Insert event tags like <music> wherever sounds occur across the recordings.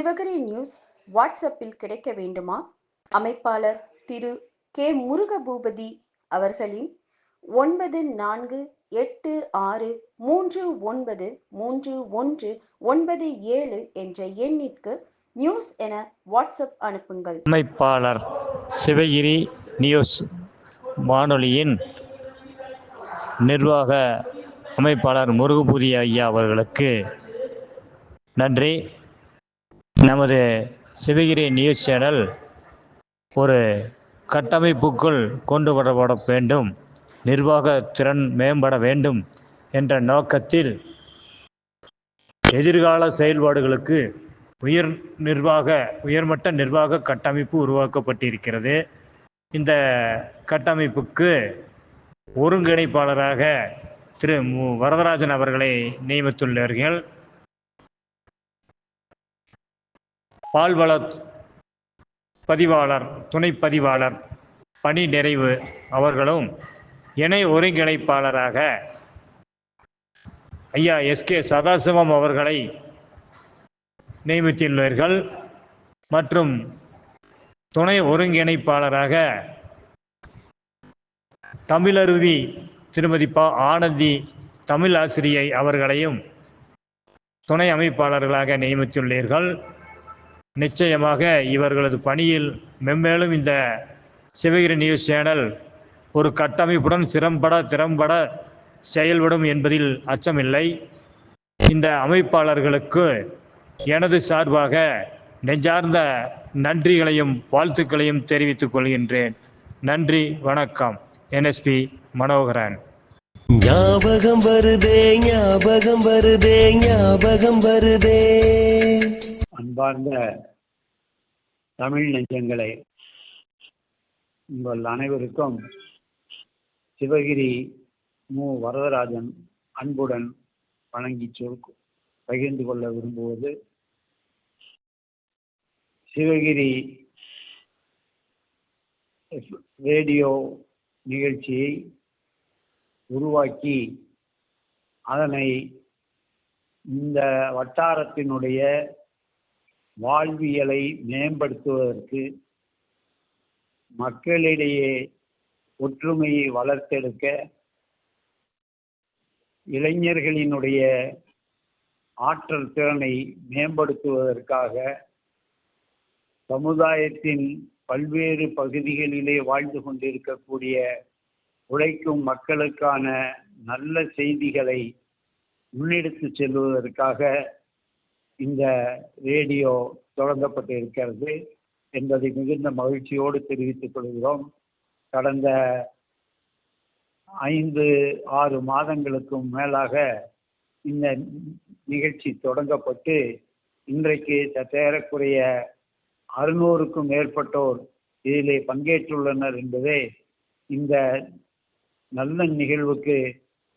Sivagiri news வாட்ஸ்அப்பில் கிடைக்க வேண்டுமா? அமைப்பாளர் திரு கே முருகபூபதி அவர்களின் ஒன்பது நான்கு எட்டு ஆறு மூன்று ஒன்பது மூன்று ஒன்று ஒன்பது ஏழு என்ற எண்ணிற்கு நியூஸ் என வாட்ஸ்அப் அனுப்புங்கள். அமைப்பாளர் சிவகிரி நியூஸ் வானொலியின் நிர்வாக அமைப்பாளர் முருகபூதி ஐயா அவர்களுக்கு நன்றி. நமது சிவகிரி நியூஸ் சேனல் ஒரு கட்டமைப்புக்குள் கொண்டு வரப்பட வேண்டும் நிர்வாக திறன் மேம்பட வேண்டும் என்ற நோக்கத்தில் எதிர்கால செயல்பாடுகளுக்கு உயர் நிர்வாக உயர்மட்ட நிர்வாக கட்டமைப்பு உருவாக்கப்பட்டிருக்கிறது. இந்த கட்டமைப்புக்கு ஒருங்கிணைப்பாளராக திரு மு. வரதராஜன் அவர்களை நியமித்துள்ளார்கள் பால்வள பதிவாளர் துணை பதிவாளர் பணி நிறைவு அவர்களும் இணை ஒருங்கிணைப்பாளராக. ஐயா எஸ்கே சதாசிவம் அவர்களை நியமித்துள்ளீர்கள் மற்றும் துணை ஒருங்கிணைப்பாளராக தமிழருவி திருமதி ப. ஆனந்தி தமிழ் ஆசிரியை அவர்களையும் துணை அமைப்பாளர்களாக நியமித்துள்ளீர்கள். நிச்சயமாக இவர்களது பணியில் மென்மேலும் இந்த சிவகிரி நியூஸ் சேனல் ஒரு கட்டமைப்புடன் சிறம்பட திறம்பட செயல்படும் என்பதில் அச்சமில்லை. இந்த அமைப்பாளர்களுக்கு எனது சார்பாக நெஞ்சார்ந்த நன்றிகளையும் வாழ்த்துக்களையும் தெரிவித்துக் கொள்கின்றேன். நன்றி வணக்கம். என்எஸ்பி மனோகரன். ஞாபகம் வருதே ஞாபகம் வருதே ஞாபகம் வருதே. அன்பார்ந்த தமிழ் நெஞ்சங்களே உங்கள் அனைவருக்கும் சிவகிரி மு. வரதராஜன் அன்புடன் வணங்கி சொல் பகிர்ந்து கொள்ள விரும்புவது சிவகிரி ரேடியோ நிகழ்ச்சியை உருவாக்கி அதனை இந்த வட்டாரத்தினுடைய வாழ்வியலை மேம்படுத்துவதற்கு மக்களிடையே ஒற்றுமையை வளர்த்தெடுக்க இளைஞர்களினுடைய ஆற்றல் திறனை மேம்படுத்துவதற்காக சமுதாயத்தின் பல்வேறு பகுதிகளிலே வாழ்ந்து கொண்டிருக்கக்கூடிய உழைக்கும் மக்களுக்கான நல்ல செய்திகளை முன்னெடுத்து செல்வதற்காக இந்த ரேடியோ தொடங்கப்பட்டு இருக்கிறது என்பதை மிகுந்த மகிழ்ச்சியோடு தெரிவித்துக் கொள்கிறோம். கடந்த ஐந்து ஆறு மாதங்களுக்கும் மேலாக இந்த நிகழ்ச்சி தொடங்கப்பட்டு இன்றைக்கு சற்றேறக்குறைய அறுநூறுக்கும் மேற்பட்டோர் இதிலே பங்கேற்றுள்ளனர் என்பதே இந்த நல்ல நிகழ்வுக்கு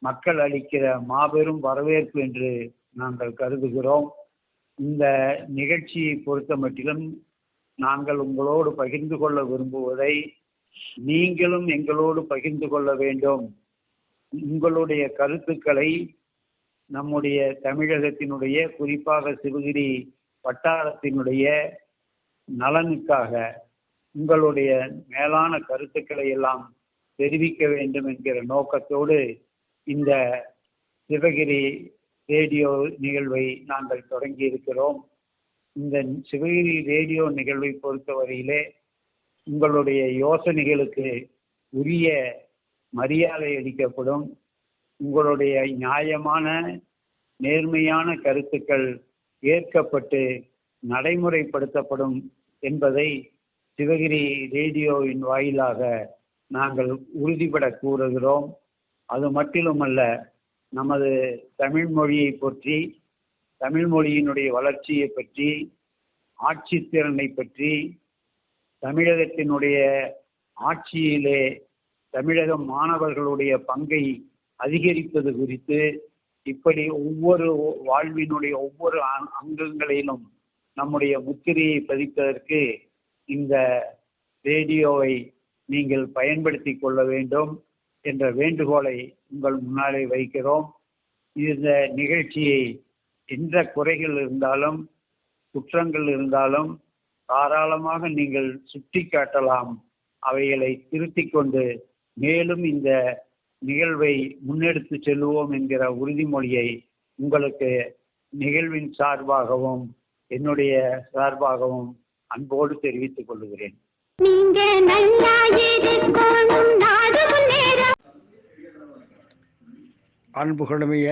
மக்கள் அளிக்கிற மாபெரும் வரவேற்பு என்று நாங்கள் கருதுகிறோம். இந்த நிகழ்ச்சியை பொறுத்த மட்டிலும் நாங்கள் உங்களோடு பகிர்ந்து கொள்ள விரும்புவதை நீங்களும் எங்களோடு பகிர்ந்து கொள்ள வேண்டும். உங்களுடைய கருத்துக்களை நம்முடைய தமிழகத்தினுடைய குறிப்பாக சிவகிரி வட்டாரத்தினுடைய நலனுக்காக உங்களுடைய மேலான கருத்துக்களை எல்லாம் தெரிவிக்க வேண்டும் என்கிற நோக்கத்தோடு இந்த சிவகிரி ரேடியோ நிகழ்வை நாங்கள் தொடங்கி இருக்கிறோம் இந்த சிவகிரி ரேடியோ நிகழ்வை பொறுத்தவரையிலே உங்களுடைய யோசனைகளுக்கு உரிய மரியாதை அளிக்கப்படும். உங்களுடைய நியாயமான நேர்மையான கருத்துக்கள் ஏற்கப்பட்டு நடைமுறைப்படுத்தப்படும் என்பதை சிவகிரி ரேடியோவின் வாயிலாக நாங்கள் உறுதிபட கூறுகிறோம். அது மட்டிலுமல்ல நமது தமிழ் மொழியை பற்றி தமிழ் மொழியினுடைய வளர்ச்சியை பற்றி ஆட்சித்திறனை பற்றி தமிழகத்தினுடைய ஆட்சியிலே தமிழக மாணவர்களுடைய பங்கை அதிகரிப்பது குறித்து இப்படி ஒவ்வொரு வாழ்வினுடைய ஒவ்வொரு அங்கங்களிலும் நம்முடைய முத்திரையை பதிப்பதற்கு இந்த ரேடியோவை நீங்கள் பயன்படுத்தி கொள்ள வேண்டும். என்ற வேண்டுகோளை உங்கள் முன்னாலே வைக்கிறோம். இந்த நிகழ்ச்சியை எந்த குறைகள் இருந்தாலும் குற்றங்கள் இருந்தாலும் தாராளமாக நீங்கள் சுட்டி காட்டலாம் அவைகளை திருத்தி கொண்டு மேலும் இந்த நிகழ்வை முன்னெடுத்து செல்வோம் என்கிற உறுதிமொழியை உங்களுக்கு நிகழ்வின் சார்பாகவும் என்னுடைய சார்பாகவும் அன்போடு தெரிவித்துக் கொள்கிறேன். நீங்க நல்லா இருக்கணும் அன்புகளுமிய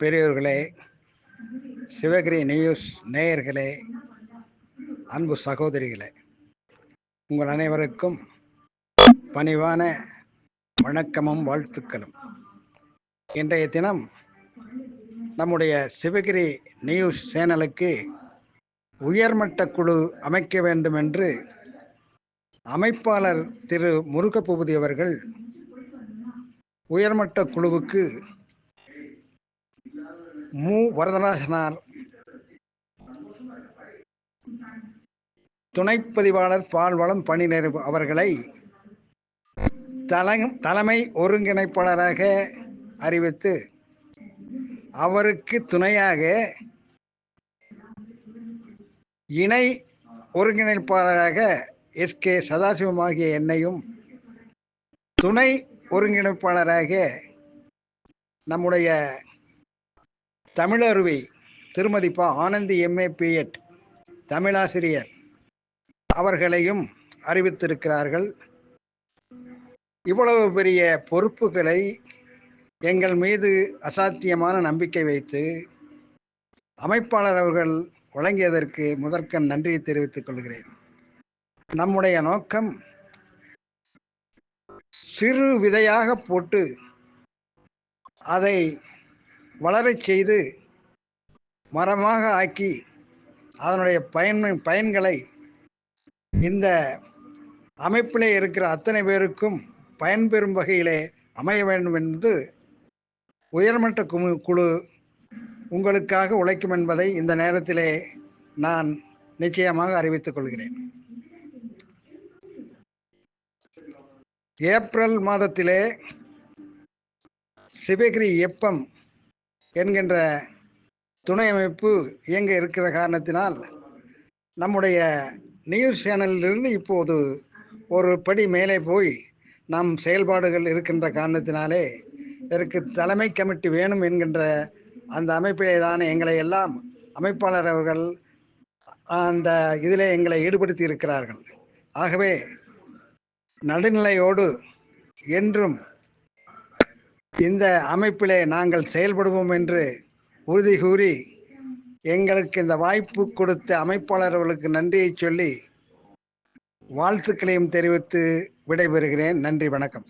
பெரியோர்களே சிவகிரி நியூஸ் நேயர்களே அன்பு சகோதரிகளே உங்கள் அனைவருக்கும் பணிவான வணக்கமும் வாழ்த்துக்களும். இன்றைய தினம் நம்முடைய சிவகிரி நியூஸ் சேனலுக்கு உயர்மட்ட குழு அமைக்க வேண்டும் என்று அமைப்பாளர் திரு முருகப்பூபதி அவர்கள் உயர்மட்ட குழுவுக்கு மு. வரதராசனார் துணைப்பதிவாளர் பால்வளம் பணிநிறைவு அவர்களை தலை தலைமை ஒருங்கிணைப்பாளராக அறிவித்து அவருக்கு துணையாக இணை ஒருங்கிணைப்பாளராக எஸ். கே. சதாசிவம் ஆகிய என்னையும் துணை ஒருங்கிணைப்பாளராக நம்முடைய தமிழருவி திருமதி ப. ஆனந்தி எம்ஏ பிஎட் தமிழாசிரியர். அவர்களையும் அறிவித்திருக்கிறார்கள். இவ்வளவு பெரிய பொறுப்புகளை எங்கள் மீது அசாத்தியமான நம்பிக்கை வைத்து அமைப்பாளர் அவர்கள் வழங்கியதற்கு முதற்கண் நன்றியை தெரிவித்துக் கொள்கிறேன். நம்முடைய நோக்கம் சிறு விதையாக போட்டு அதை வளரச் செய்து மரமாக ஆக்கி அதனுடைய பயன் பயன்களை இந்த அமைப்பிலே இருக்கிற அத்தனை பேருக்கும் பயன்பெறும் வகையிலே அமைய வேண்டும் என்று உயர்மட்ட குழு குழு உங்களுக்காக உழைக்கும் என்பதை இந்த நேரத்திலே நான் நிச்சயமாக அறிவித்துக் கொள்கிறேன். ஏப்ரல் மாதத்திலே சிவகிரி எப்பம் என்கின்ற துணை அமைப்பு இயங்க இருக்கிற காரணத்தினால் நம்முடைய நியூஸ் சேனலிலிருந்து இப்போது ஒரு படி மேலே போய் நம் செயல்பாடுகள் இருக்கின்ற காரணத்தினாலே இதற்கு தலைமை கமிட்டி வேணும் என்கின்ற அந்த அமைப்பிலே தான் எங்களை எல்லாம் அமைப்பாளர் அவர்கள் அந்த இதிலே எங்களை ஈடுபடுத்தி இருக்கிறார்கள். ஆகவே நடுநிலையோடு என்றும் இந்த அமைப்பிலே நாங்கள் செயல்படுவோம் என்று உறுதி கூறி எங்களுக்கு இந்த வாய்ப்பு கொடுத்த அமைப்பாளர்களுக்கு நன்றியை சொல்லி வாழ்த்துக்களையும் தெரிவித்து விடைபெறுகிறேன். நன்றி வணக்கம்.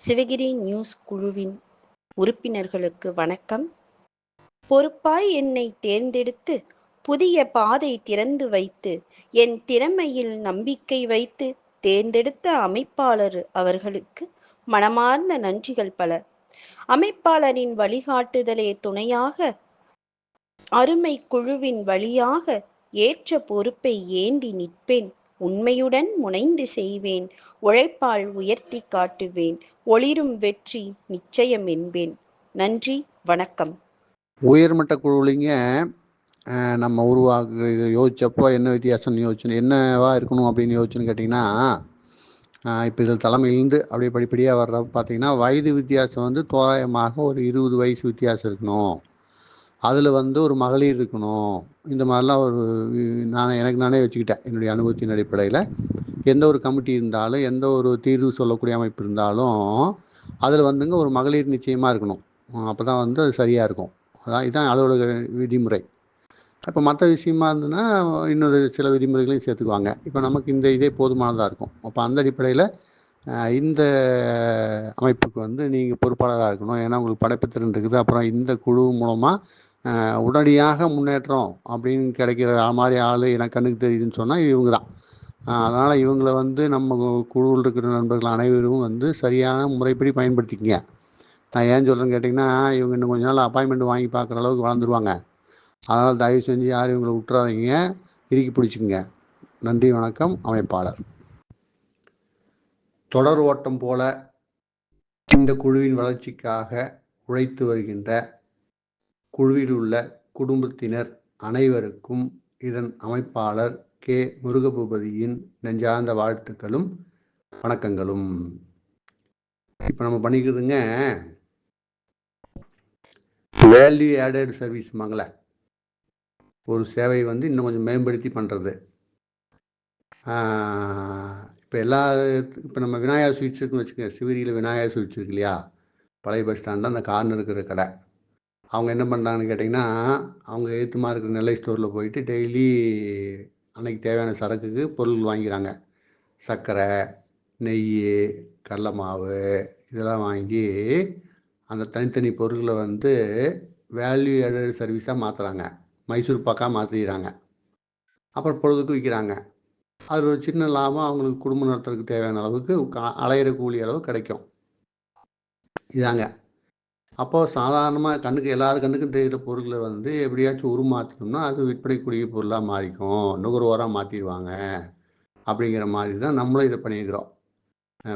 சிவகிரி நியூஸ் குழுவின் உறுப்பினர்களுக்கு வணக்கம். பொறுப்பாய் என்னை தேர்ந்தெடுத்து புதிய பாதை திறந்து வைத்து என் திறமையில் நம்பிக்கை வைத்து தேர்ந்தெடுத்த அமைப்பாளர் அவர்களுக்கு மனமார்ந்த நன்றிகள் பல. அமைப்பாளரின் வழிகாட்டுதலே துணையாக அருமை குழுவின் வழியாக ஏற்ற பொறுப்பை ஏந்தி நிற்பேன். உண்மையுடன் முனைந்து செய்வேன். உழைப்பால் உயர்த்தி காட்டுவேன். ஒளிரும் வெற்றி நிச்சயம் என்பேன். நன்றி வணக்கம். உயர்மட்ட குழுவிலிங்க நம்ம உருவாக்கு யோசிச்சப்போ என்ன வித்தியாசம்னு யோசிச்சு என்னவா இருக்கணும் அப்படின்னு யோசிச்சுன்னு கேட்டிங்கன்னா இப்போ இதில் தலைமையிலேருந்து அப்படியே படிப்படியாக வர்ற பார்த்தீங்கன்னா வயது வித்தியாசம் வந்து தோராயமாக ஒரு இருபது வயசு வித்தியாசம் இருக்கணும். அதில் வந்து ஒரு மகளிர் இருக்கணும். இந்த மாதிரிலாம் ஒரு நான் எனக்கு நானே வச்சுக்கிட்டேன். என்னுடைய அனுபவத்தின் அடிப்படையில் எந்த ஒரு கமிட்டி இருந்தாலும் எந்த ஒரு தீர்வு சொல்லக்கூடிய அமைப்பு இருந்தாலும் அதில் வந்துங்க ஒரு மகளிர் நிச்சயமாக இருக்கணும். அப்போ தான் வந்து அது சரியாக இருக்கும். அதான் இதான் அலுவலக விதிமுறை. இப்போ மற்ற விஷயமா இருந்ததுன்னா இன்னொரு சில விதிமுறைகளையும் சேர்த்துக்குவாங்க. இப்போ நமக்கு இந்த இதே போதுமானதாக இருக்கும். அப்போ அந்த அடிப்படையில் இந்த அமைப்புக்கு வந்து நீங்கள் பொறுப்பாளராக இருக்கணும். ஏன்னா உங்களுக்கு படைப்புத்திறன் இருக்குது. அப்புறம் இந்த குழு மூலமாக உடனடியாக முன்னேற்றம் அப்படின்னு கிடைக்கிற மாதிரி ஆள் எனக்கு கண்ணுக்கு தெரியுதுன்னு சொன்னால் இவங்க தான். அதனால் இவங்களை வந்து நம்ம குழுவில் இருக்கிற நண்பர்கள் அனைவரும் வந்து சரியான முறைப்படி பயன்படுத்திக்கங்க. நான் ஏன் சொல்கிறேன்னு கேட்டிங்கன்னா இவங்க இன்னும் கொஞ்ச நாள் அப்பாயின்மெண்ட் வாங்கி பார்க்குற அளவுக்கு வளர்ந்துருவாங்க. அதனால் தயவு செஞ்சு யாரும் இவங்களை விட்டுறாதீங்க இறுக்கி பிடிச்சிக்கங்க. நன்றி வணக்கம். அமைப்பாளர். தொடர் ஓட்டம் போல இந்த குழுவின் வளர்ச்சிக்காக உழைத்து வருகின்ற குழுவில் உள்ள குடும்பத்தினர் அனைவருக்கும் இதன் அமைப்பாளர் கே. முருகபூபதியின் நெஞ்சார்ந்த வாழ்த்துக்களும் வணக்கங்களும். இப்போ நம்ம பண்ணிக்கிறதுங்க வேல்யூ ஆடட் சர்வீஸ் மங்கள. ஒரு சேவையை வந்து இன்னும் கொஞ்சம் மேம்படுத்தி பண்ணுறது இப்போ எல்லா இப்போ நம்ம விநாயகர் ஸ்வீட்ஸ் இருக்குன்னு வச்சுக்கோங்க சிவரியில் விநாயகர் ஸ்வீட்ஸ் இருக்கு இல்லையா? பழைய பஸ் ஸ்டாண்டில் அந்த கார்னர் இருக்கிற கடை. அவங்க என்ன பண்ணுறாங்கன்னு கேட்டிங்கன்னா அவங்க ஏற்றுமா இருக்கிற நெல்லை ஸ்டோரில் போயிட்டு டெய்லி அன்னைக்கு தேவையான சரக்குக்கு பொருள் வாங்கிக்கிறாங்க. சர்க்கரை நெய் கடல மாவு இதெல்லாம் வாங்கி அந்த தனித்தனி பொருட்களை வந்து வேல்யூ ஆடட் சர்வீஸாக மாற்றுறாங்க மைசூர் பாக்காக மாற்றிக்கிறாங்க அப்புறம் பொழுதுக்கு விற்கிறாங்க அது ஒரு சின்ன லாபம் அவங்களுக்கு குடும்பம் நடத்துறதுக்கு தேவையான அளவுக்கு கா- அலையிற கூலி அளவு கிடைக்கும். இதாங்க. அப்போது சாதாரணமாக கண்ணுக்கு எல்லார் கண்ணுக்கும் தெரிகிற பொருளை வந்து எப்படியாச்சும் உருமாற்றணும்னா அது விற்பனைக்குரிய பொருளாக மாறிக்கும் நுகர்வோராக மாற்றிடுவாங்க அப்படிங்கிற மாதிரி தான் நம்மளும் இதை பண்ணியிருக்கிறோம்.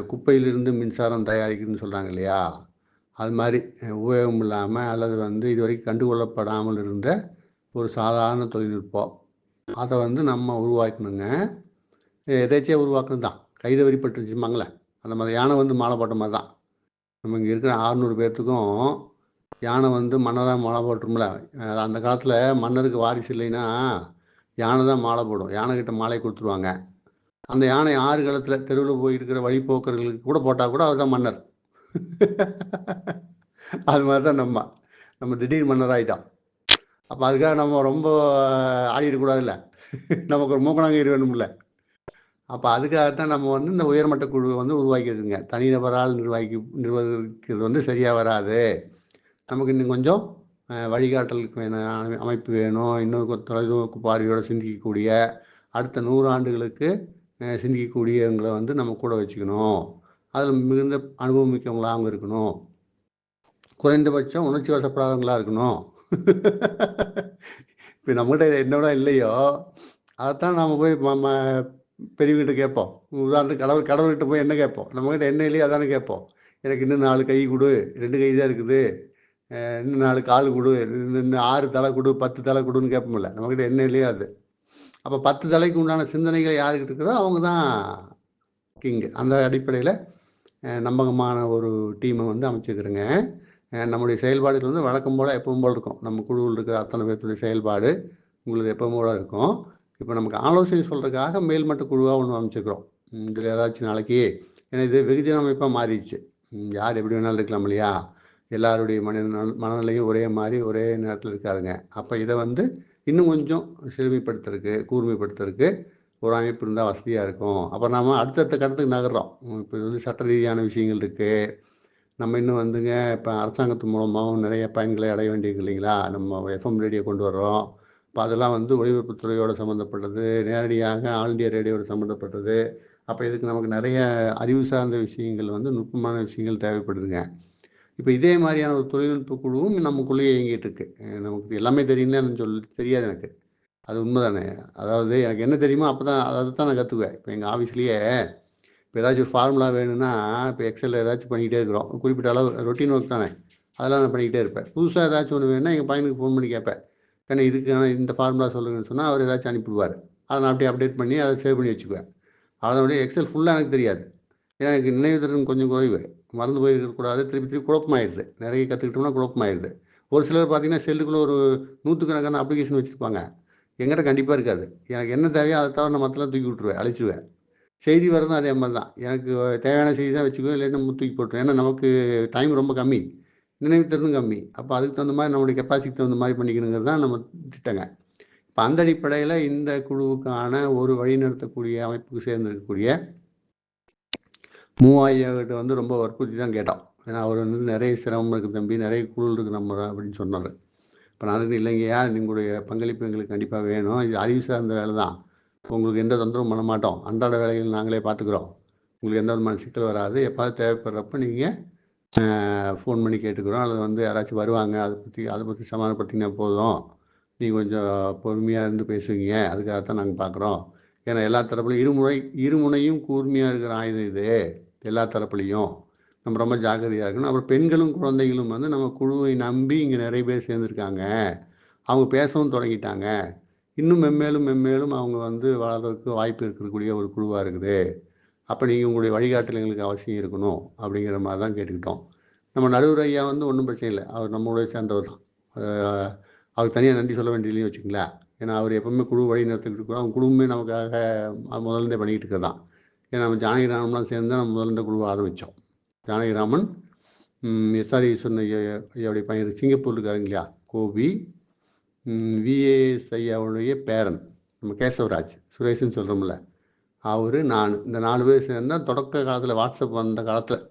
குப்பையிலிருந்து மின்சாரம் தயாரிக்குதுன்னு சொல்கிறாங்க இல்லையா? அது மாதிரி உபயோகம் இல்லாமல் அல்லது வந்து இதுவரைக்கும் கண்டுகொள்ளப்படாமல் இருந்த ஒரு சாதாரண தொழில்நுட்பம். அதை வந்து நம்ம உருவாக்கணுங்க. எதேச்சியாக உருவாக்கணும் தான் கைதை வரிப்பட்டுருச்சுமாங்களே அந்த மாதிரி யானை வந்து மாலை போட்ட மாதிரி தான் நம்ம இங்கே இருக்கிற ஆறுநூறு பேர்த்துக்கும் யானை வந்து மன்னராக மாலை போட்டுரும்ல. அந்த காலத்தில் மன்னருக்கு வாரிசு இல்லைன்னா யானை தான் மாலை போடும். யானைக்கிட்ட மாலை கொடுத்துருவாங்க. அந்த யானை ஆறு காலத்தில் தெருவில் போய் இருக்கிற வழிபோக்கர்களுக்கு கூட போட்டால் கூட அவர் தான் மன்னர். <laughs> அது மாதிரி தான் நம்ம. நம்ம திடீர் மன்னர் ஆகிட்டோம் அப்போ அதுக்காக நம்ம ரொம்ப ஆடிடக்கூடாதுல்ல? நமக்கு ஒரு மூக்கணாங்கயிறு வேணும்ல அப்போ அதுக்காகத்தான் நம்ம வந்து இந்த உயர்மட்ட குழுவை வந்து உருவாக்கியிருக்குங்க. தனிநபரால் நிர்வாகி நிர்வகிக்கிறது வந்து சரியாக வராது. நமக்கு இன்னும் கொஞ்சம் வழிகாட்டலுக்கு வேணும் அமை- அமைப்பு வேணும். இன்னும் கொஞ்சம் தொலைநோக்கு பார்வையோடு சிந்திக்கக்கூடிய அடுத்த நூறு ஆண்டுகளுக்கு சிந்திக்கக்கூடியவங்களை வந்து நம்ம கூட வச்சுக்கணும். அதில் மிகுந்த அனுபவம் மிக்கவங்களாகவும் இருக்கணும். குறைந்தபட்சம் உணர்ச்சி வசப்படாதவங்களா இருக்கணும். இப்போ நம்மகிட்ட என்னோட இல்லையோ அதைத்தான் நாம் போய் நம்ம பெரியவங்கிட்ட கேட்போம். உதாரணத்துக்கு கடவுள் கடவுள்கிட்ட போய் என்ன கேட்போம்? நம்மகிட்ட என்ன இல்லையோ அதானே கேட்போம். எனக்கு இன்னும் நாலு கை கொடு ரெண்டு கை தான் இருக்குது. இன்னும் நாலு கால் கொடு இன்னும் இன்னும் ஆறு தலை கொடு பத்து தலை கொடுன்னு கேட்போம்ல நம்மகிட்ட என்ன இல்லையோ அது. அப்போ பத்து தலைக்கு உண்டான சிந்தனைகள் யாருக்கிட்ட இருக்குதோ அவங்க தான் கிங்கு அந்த அடிப்படையில் நம்பகமான ஒரு டீமை வந்து அமைச்சிருக்குறேங்க நம்முடைய செயல்பாடுகள் வந்து வழக்கம் போல் எப்பவும் போல் இருக்கும். நம்ம குழுவில் இருக்கிற அத்தனை பேர்த்துடைய செயல்பாடு உங்களுக்கு எப்பவும் போல் இருக்கும். இப்போ நமக்கு ஆலோசனை சொல்கிறதுக்காக மேல்மட்ட குழுவாக ஒன்று அமைச்சிக்கிறோம். இதில் ஏதாச்சும் நாளைக்கு ஏன்னா இது வெகுஜன அமைப்பாக மாறிடுச்சு. யார் எப்படி வேணாலும் இருக்கலாம் இல்லையா? எல்லாருடைய மன மனநிலையும் ஒரே மாதிரி ஒரே நேரத்தில் இருக்காதுங்க. அப்போ இதை வந்து இன்னும் கொஞ்சம் செழுமைப்படுத்துறதுக்கு கூர்மைப்படுத்துறதுக்கு ஒரு அமைப்பு இருந்தால் வசதியாக இருக்கும். அப்போ நாம் அடுத்தடுத்த கட்டத்துக்கு நகர்றோம். இப்போ இது வந்து சட்ட ரீதியான விஷயங்கள் இருக்குது நம்ம இன்னும் வந்துங்க இப்போ அரசாங்கத்து மூலமாகவும் நிறைய பயன்களை அடைய வேண்டியது இல்லைங்களா? நம்ம எஃப்எம் ரேடியோ கொண்டு வர்றோம். இப்போ அதெல்லாம் வந்து ஒளிபரப்புத்துறையோட சம்மந்தப்பட்டது நேரடியாக ஆல் இண்டியா ரேடியோட சம்மந்தப்பட்டது அப்போ இதுக்கு நமக்கு நிறைய அறிவு சார்ந்த விஷயங்கள் வந்து நுட்பமான விஷயங்கள் தேவைப்படுதுங்க. இப்போ இதே மாதிரியான ஒரு தொழில்நுட்ப குழுவும் நமக்குள்ளேயே இயங்கிட்டு இருக்கு. நமக்கு எல்லாமே தெரியும்னு சொல் தெரியாது எனக்கு. அது உண்மைதானே? அதாவது எனக்கு என்ன தெரியுமோ அப்போ தான் அதை தான் நான் கற்றுக்குவேன் இப்போ எங்கள் ஆஃபீஸ்லேயே இப்போ ஏதாச்சும் ஒரு ஃபார்முலா வேணும்னா இப்போ எக்ஸலில் ஏதாச்சும் பண்ணிக்கிட்டே இருக்கிறோம். குறிப்பிட்ட அளவு ரொட்டீன் ஒர்க் தானே. அதெல்லாம் நான் பண்ணிக்கிட்டே இருப்பேன். புதுசாக ஏதாச்சும் ஒன்று வேணும்னா எங்கள் பையனுக்கு ஃபோன் பண்ணி கேட்பேன். ஏன்னா இதுக்கான இந்த ஃபார்முலா சொல்லுங்கன்னு சொன்னால் அவர் ஏதாச்சும் அனுப்பிடுவார் அதை நான் அப்படியே அப்டேட் பண்ணி அதை சேவ் பண்ணி வச்சுக்குவேன். அதனுடைய எக்ஸல் ஃபுல்லாக எனக்கு தெரியாது. ஏன்னா எனக்கு நினைவு திறன் கொஞ்சம் குறைவு. மறந்து போய் இருக்கக்கூடாது திருப்பி திருப்பி குழப்பமாயிடுது நிறைய கற்றுக்கிட்டோம்னா குழப்பமாயிடுது ஒரு சிலர் பார்த்தீங்கன்னா செல்லுக்குள்ளே ஒரு நூற்றுக்கணக்கான அப்ளிகேஷன் வச்சுருப்பாங்க. எங்கிட்ட கண்டிப்பாக இருக்காது. எனக்கு என்ன தேவையோ அதை தவிர நான் மற்றெல்லாம் தூக்கி விட்ருவேன் அழிச்சிடுவேன் செய்தி வரதும் அதே மாதிரி தான். எனக்கு தேவையான செய்தி தான் வச்சுக்கோ இல்லைன்னா தூக்கி போட்டுருவேன் ஏன்னா நமக்கு டைம் ரொம்ப கம்மி. நினைவுத்திறனும் கம்மி. அப்போ அதுக்கு தகுந்த மாதிரி நம்மளுடைய கெப்பாசிட்டி தகுந்த மாதிரி பண்ணிக்கணுங்கிறது தான் நம்ம திட்டங்க. இப்போ அந்த அடிப்படையில் இந்த குழுவுக்கான ஒரு வழிநடத்தக்கூடிய அமைப்புக்கு சேர்ந்திருக்கக்கூடிய மூவாயிரங்கிட்ட வந்து ரொம்ப வற்புறுத்தி தான் கேட்டோம். ஏன்னா அவர் வந்து நிறைய சிரமம் இருக்குது தம்பி நிறைய குழு இருக்கு நம்ம அப்படின்னு சொன்னார். இப்போ நான் இல்லைங்கய்யா நீங்களுடைய பங்களிப்பு எங்களுக்கு கண்டிப்பாக வேணும். இது அறிவு சார்ந்த வேலை தான். உங்களுக்கு எந்த தொந்தரவும் பண்ண மாட்டோம். அன்றாட வேலைகள் நாங்களே பார்த்துக்குறோம். உங்களுக்கு எந்த விதமான சிக்கல் வராது. எப்பாவது தேவைப்படுறப்ப நீங்கள் ஃபோன் பண்ணி கேட்டுக்கிறோம். அல்லது வந்து யாராச்சும் வருவாங்க அதை பற்றி அதை பற்றி சமாதானப்படுத்திங்கன்னா போதும். நீங்கள் கொஞ்சம் பொறுமையாக இருந்து பேசுவீங்க. அதுக்காக தான் நாங்கள் பார்க்குறோம். ஏன்னா எல்லா தரப்புலையும் இருமுறை இருமுனையும் கூர்மையாக இருக்கிற ஆயுதம் இது. எல்லா தரப்புலையும். நம்ம ரொம்ப ஜாக்கிரதையாக இருக்கணும். அப்புறம் பெண்களும் குழந்தைகளும் வந்து நம்ம குழுவை நம்பி இங்கே நிறைய பேர் சேர்ந்துருக்காங்க. அவங்க பேசவும் தொடங்கிட்டாங்க. இன்னும் மென்மேலும் மென்மேலும் அவங்க வந்து வளர்றதுக்கு வாய்ப்பு இருக்கக்கூடிய ஒரு குழுவாக இருக்குது. அப்போ நீங்கள் உங்களுடைய வழிகாட்டல் எங்களுக்கு அவசியம் இருக்கணும் அப்படிங்கிற மாதிரி தான் கேட்டுக்கிட்டோம். நம்ம நடுவர் ஐயா வந்து ஒன்றும் பிரச்சனை இல்லை. அவர் நம்மளோட சேர்ந்தவர் தான். அவர் தனியாக நன்றி சொல்ல வேண்டியதுலையும் வச்சுங்களேன் ஏன்னா அவர் எப்பவுமே குழு வழி நடத்திக்கிட்டு இருக்கோம். அவங்க குழுவுமே நமக்காக முதல்ந்தே பண்ணிக்கிட்டு இருக்கிறதான் ஏன்னா நம்ம ஜானகிராமன்லாம் சேர்ந்து நம்ம முதல்ந்த இருந்த குழுவை ஆரம்பித்தோம் ஜானகிராமன் எஸ்ஆர் ஈஸ்வரன் ஐயா ஐயாவுடைய பையன் சிங்கப்பூர் இருக்காருங்க இல்லையா? கோபி விஏஎஸ் ஐயாவுடைய பேரன். நம்ம கேசவராஜ் சுரேஷ்னு சொல்கிறோம்ல அவர் நான் இந்த நாலு பேர் சேர்ந்தால் தொடக்க காலத்தில் வாட்ஸ்அப் வந்த காலத்தில்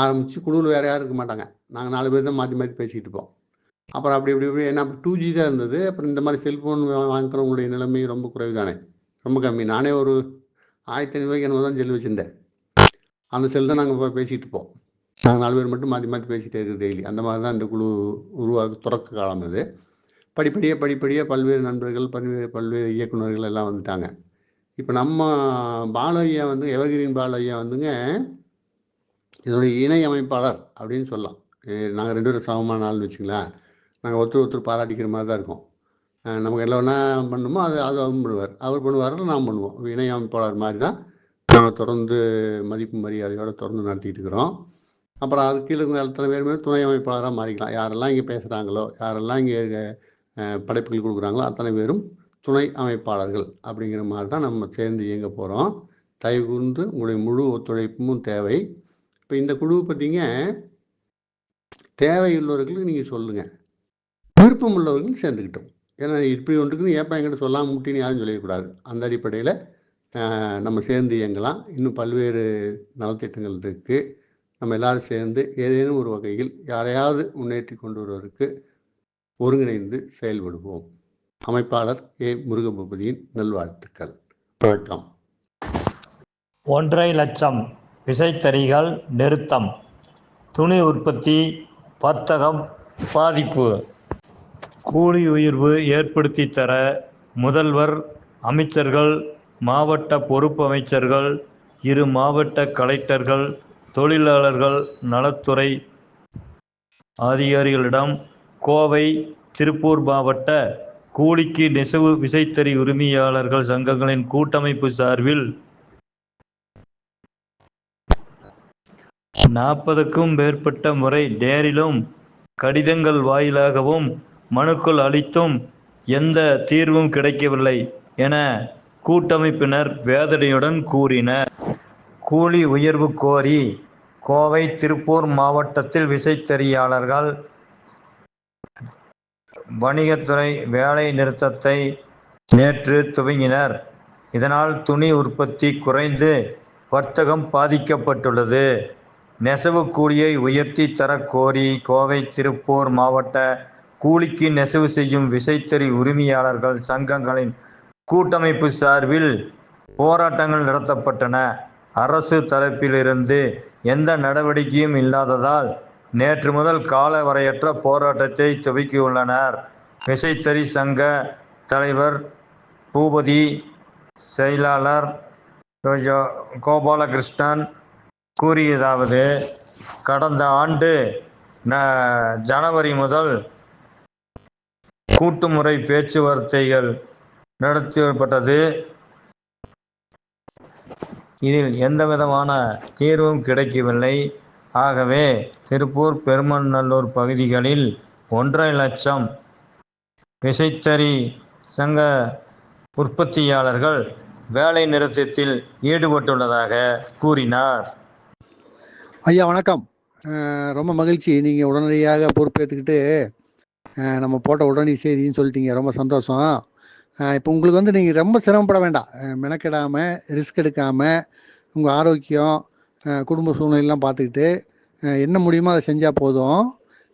ஆரம்பித்து குழுவில் வேறு யாரும் இருக்க மாட்டாங்க. நாங்கள் நாலு பேர் தான் மாற்றி மாற்றி பேசிக்கிட்டு இருப்போம். அப்புறம் அப்படி இப்படி இப்படி ஏன்னா டூ ஜி தான் இருந்தது. அப்புறம் இந்த மாதிரி செல்ஃபோன் வாங்குறவங்களுடைய நிலைமை ரொம்ப குறைவு தானே. ரொம்ப கம்மி. நானே ஒரு ஆயிரத்தி ஐநூறுவாய்க்கு என்னமோ தான் செல் வச்சுருந்தேன். அந்த செல் தான் நாங்கள் பேசிகிட்டு இருப்போம். நாங்கள் நாலு பேர் மட்டும் மாற்றி மாற்றி பேசிகிட்டே இருக்குது டெய்லி அந்த மாதிரி தான் இந்த குழு உருவாக தொடக்க காலம் இது படிப்படியாக படிப்படியாக பல்வேறு நண்பர்கள் பல்வேறு பல்வேறு இயக்குநர்கள் எல்லாம் வந்துட்டாங்க. இப்போ நம்ம பாலையா வந்து எவர்கிரீன் பாலையா வந்துங்க இதனுடைய இணை அமைப்பாளர் அப்படின்னு சொல்லலாம். நாங்கள் ரெண்டு பேரும் சமமான ஆள்னு வச்சுங்களேன் நாங்கள் ஒருத்தர் ஒருத்தர் பாராட்டிக்கிற மாதிரி தான் இருக்கோம். நமக்கு எல்லாம் என்ன பண்ணணுமோ அது அது அவர் பண்ணுவார். அவர் பண்ணுவார் நாம் பண்ணுவோம். இணை அமைப்பாளர் மாதிரி தான் நாங்கள் தொடர்ந்து மதிப்பு மரியாதையோடு தொடர்ந்து நடத்திக்கிட்டு இருக்கிறோம். அப்புறம் அது கீழே எத்தனை பேருமே துணை அமைப்பாளராக மாறிக்கலாம். யாரெல்லாம் இங்கே பேசுகிறாங்களோ யாரெல்லாம் இங்கே படைப்புகள் கொடுக்குறாங்களோ அத்தனை பேரும் துணை அமைப்பாளர்கள் அப்படிங்கிற மாதிரி தான் நம்ம சேர்ந்து இயங்க போகிறோம் தயவு கூர்ந்து உங்களுடைய முழு ஒத்துழைப்பும் தேவை. இப்போ இந்த குழுவை பார்த்தீங்க தேவையுள்ளவர்களுக்கு நீங்கள் சொல்லுங்கள் விருப்பம் உள்ளவர்களும் சேர்ந்துக்கிட்டோம். ஏன்னா இப்படி ஒன்றுக்குன்னு ஏப்பா என்கிட்ட சொல்லாமல் முட்டின்னு யாரும் சொல்லிடக்கூடாது. அந்த அடிப்படையில் நம்ம சேர்ந்து இயங்கலாம். இன்னும் பல்வேறு நலத்திட்டங்கள் இருக்குது நம்ம எல்லோரும் சேர்ந்து ஏதேனும் ஒரு வகையில் யாரையாவது முன்னேற்றி கொண்டு வருவதற்கு ஒருங்கிணைந்து செயல்படுவோம். அமைப்பாளர் ஏ. முருகபூபதியின் நல்வாழ்த்துக்கள். வணக்கம். ஒன்றரை லட்சம் விசைத்தறிகள் நிறுத்தம். துணி உற்பத்தி வர்த்தகம் பாதிப்பு. கூலி உயர்வு ஏற்படுத்தி தர முதல்வர் அமைச்சர்கள் மாவட்ட பொறுப்பு அமைச்சர்கள் இரு மாவட்ட கலெக்டர்கள் தொழிலாளர்கள் நலத்துறை அதிகாரிகளிடம் கோவை திருப்பூர் மாவட்ட கூலிக்கு நெசவு விசைத்தறி உரிமையாளர்கள் சங்கங்களின் கூட்டமைப்பு சார்பில் நாற்பதுக்கும் மேற்பட்ட முறை நேரிலும் கடிதங்கள் வாயிலாகவும் மனுக்கள் அளித்தும் எந்த தீர்வும் கிடைக்கவில்லை என கூட்டமைப்பினர் வேதனையுடன் கூறினர். கூலி உயர்வு கோரி கோவை திருப்பூர் மாவட்டத்தில் விசைத்தறியாளர்கள் வணிகத்துறை வேலை நிறுத்தத்தை நேற்று துவங்கினர். இதனால் துணி உற்பத்தி குறைந்து வர்த்தகம் பாதிக்கப்பட்டுள்ளது. நெசவு கூலியை உயர்த்தி தரக்கோரி கோவை திருப்பூர் மாவட்ட கூலிக்கு நெசவு செய்யும் விசைத்தறி உரிமையாளர்கள் சங்கங்களின் கூட்டமைப்பு சார்பில் போராட்டங்கள் நடத்தப்பட்டன. அரசு தரப்பிலிருந்து எந்த நடவடிக்கையும் இல்லாததால் நேற்று முதல் கால வரையற்ற போராட்டத்தை துவக்கியுள்ளனர் விசைத்தறி சங்க தலைவர் பூபதி செயலாளர் கோபாலகிருஷ்ணன் கூறியதாவது கடந்த ஆண்டு ந- ஜனவரி முதல் கூட்டுமுறை பேச்சுவார்த்தைகள் நடத்தப்பட்டது. இதில் எந்தவிதமான தீர்வும் கிடைக்கவில்லை. ஆகவே திருப்பூர் பெருமநல்லூர் பகுதிகளில் ஒன்றரை லட்சம் விசைத்தறி சங்க உற்பத்தியாளர்கள் வேலை நிறுத்தத்தில் ஈடுபட்டுள்ளதாக கூறினார். ஐயா வணக்கம். ரொம்ப மகிழ்ச்சி. நீங்கள் உடனடியாக பொறுப்பேற்றுக்கிட்டு நம்ம போட்ட உடனே செய்தின்னு சொல்லிட்டீங்க. ரொம்ப சந்தோஷம். இப்போ உங்களுக்கு வந்து நீங்கள் ரொம்ப சிரமப்பட வேண்டாம். மெனக்கெடாமல் ரிஸ்க் எடுக்காமல் உங்கள் ஆரோக்கியம் குடும்ப சூழ்நிலையெல்லாம் பார்த்துக்கிட்டு என்ன முடியுமோ அதை செஞ்சால் போதும்.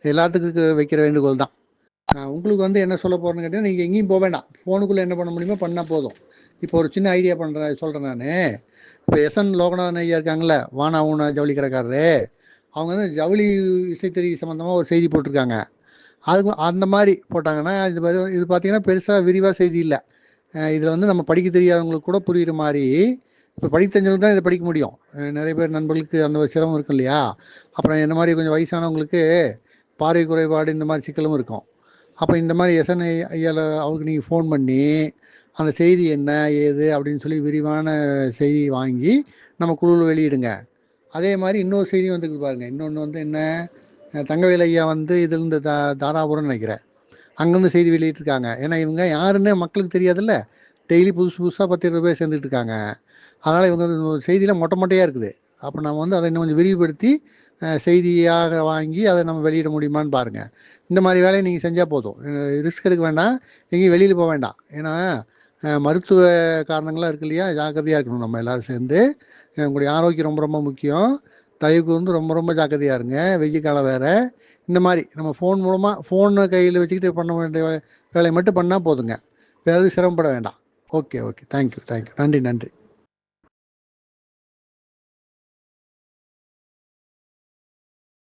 எல்லாத்துக்கும் வைக்கிற வேண்டுகோள் தான். உங்களுக்கு வந்து என்ன சொல்ல போகிறேன்னு கேட்டீங்கன்னா நீங்கள் எங்கேயும் போக வேண்டாம். ஃபோனுக்குள்ளே என்ன பண்ண முடியுமோ பண்ணால் போதும். இப்போ ஒரு சின்ன ஐடியா பண்ணுறேன் சொல்கிறேன் நான். இப்போ எஸ்என் லோகநாதன் ஐயா இருக்காங்களே வானா ஊனா ஜவுளி கடைக்காரரு அவங்க வந்து ஜவுளி இசைத்தறி சம்மந்தமாக ஒரு செய்தி போட்டிருக்காங்க. அது அந்த மாதிரி போட்டாங்கன்னா இது இது பார்த்தீங்கன்னா பெருசாக விரிவாக செய்தி இல்லை. இதில் வந்து நம்ம படிக்க தெரியாதவங்களுக்கு கூட புரிகிற மாதிரி இப்போ படிக்க தான் இதை படிக்க முடியும். நிறைய பேர் நண்பர்களுக்கு அந்த ஒரு சிரமம் இருக்கும் இல்லையா? அப்புறம் என்ன மாதிரி கொஞ்சம் வயசானவங்களுக்கு பார்வை குறைபாடு இந்த மாதிரி சிக்கலும் இருக்கும். அப்போ இந்த மாதிரி எஸ்என்ஐ ஐயாவில் அவருக்கு நீங்கள் ஃபோன் பண்ணி அந்த செய்தி என்ன ஏது அப்படின்னு சொல்லி விரிவான செய்தி வாங்கி நம்ம குழுவில் வெளியிடுங்க. அதே மாதிரி இன்னொரு செய்தி வந்துருக்கு பாருங்கள் இன்னொன்று வந்து என்ன? தங்கவேல் ஐயா வந்து இதுலேருந்து தா தாராபுரம்னு நினைக்கிறேன். அங்கேருந்து செய்தி வெளியிட்டிருக்காங்க. ஏன்னா இவங்க யாருன்னு மக்களுக்கு தெரியாதுல்ல. டெய்லி புதுசு புதுசாக பத்து இருபது பேர் சேர்ந்துட்டு இருக்காங்க அதனால் இவங்க வந்து செய்தியில் மொட்டை மொட்டையாக இருக்குது. அப்போ நம்ம வந்து அதை இன்னும் கொஞ்சம் விரிவுபடுத்தி செய்தியாக வாங்கி அதை நம்ம வெளியிட முடியுமான்னு பாருங்கள் இந்த மாதிரி வேலையை நீங்கள் செஞ்சால் போதும். ரிஸ்க் எடுக்க வேண்டாம். எங்கேயும் வெளியில் போக வேண்டாம். ஏன்னா மருத்துவ காரணங்களாக இருக்கு இல்லையா? ஜாக்கிரதையாக இருக்கணும் நம்ம எல்லாரும் சேர்ந்து. உங்களுடைய ஆரோக்கியம் ரொம்ப ரொம்ப முக்கியம். தயவுக்கு வந்து ரொம்ப ரொம்ப ஜாக்கிரதையாக இருங்க. வெய்ய காலம் வேறு. இந்த மாதிரி நம்ம ஃபோன் மூலமாக ஃபோனை கையில் வச்சுக்கிட்டு பண்ண வேண்டிய வேலையை மட்டும் பண்ணால் போதுங்க. வேறு எதுவும் சிரமப்பட வேண்டாம். Okay okay. தேங்க்யூ தேங்க்யூ நன்றி நன்றி.